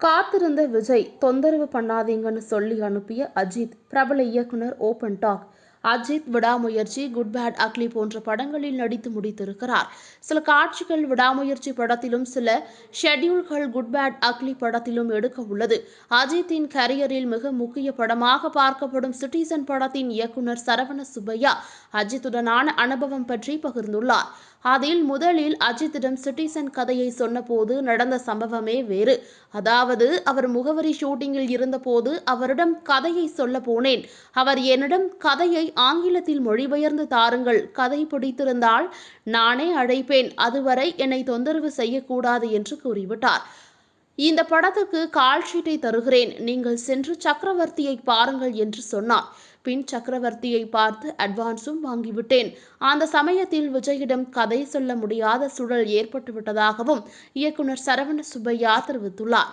காத்திருந்த விஜய் தொந்தரவு பண்ணாதீங்கன்னு சொல்லி அனுப்பிய அஜித் பிரபல இயக்குனர் ஓபன் டாக் அஜித் விடாமுயற்சி குட் பேட் அக்லி போன்ற படங்களில் நடித்து முடித்திருக்கிறார். சில காட்சிகள் விடாமுயற்சி படத்திலும் சில ஷெட்யூல்கள் குட் பேட் அக்லி படத்திலும் எடுக்க உள்ளது. அஜித்தின் கரியரில் மிக முக்கிய படமாக பார்க்கப்படும் சிட்டிசன் படத்தின் இயக்குனர் சரவண சுப்பையா அஜித்துடனான அனுபவம் பற்றி பகிர்ந்துள்ளார். அதில் முதலில் அஜித்திடம் சிட்டிசன் கதையை சொன்னபோது நடந்த சம்பவமே வேறு. அதாவது அவர் முகவரி ஷூட்டிங்கில் இருந்தபோது அவரிடம் கதையை சொல்ல போனேன். அவர் என்னிடம் கதையை ஆங்கிலத்தில் மொழிபெயர்ந்து தாருங்கள் கதை பிடித்திருந்தால் நானே அழைப்பேன். அதுவரை என்னை தொந்தரவு செய்யக்கூடாது என்று கூறிவிட்டார். இந்த படத்துக்கு கால்ஷீட்டை தருகிறேன். நீங்கள் சென்று சக்கரவர்த்தியை பாருங்கள் என்று சொன்னார். பின் சக்கரவர்த்தியை பார்த்து அட்வான்ஸும் வாங்கிவிட்டேன். அந்த சமயத்தில் விஜயிடம் கதை சொல்ல முடியாத சூழல் ஏற்பட்டுவிட்டதாகவும் இயக்குனர் சரவண சுப்பையா தெரிவித்துள்ளார்.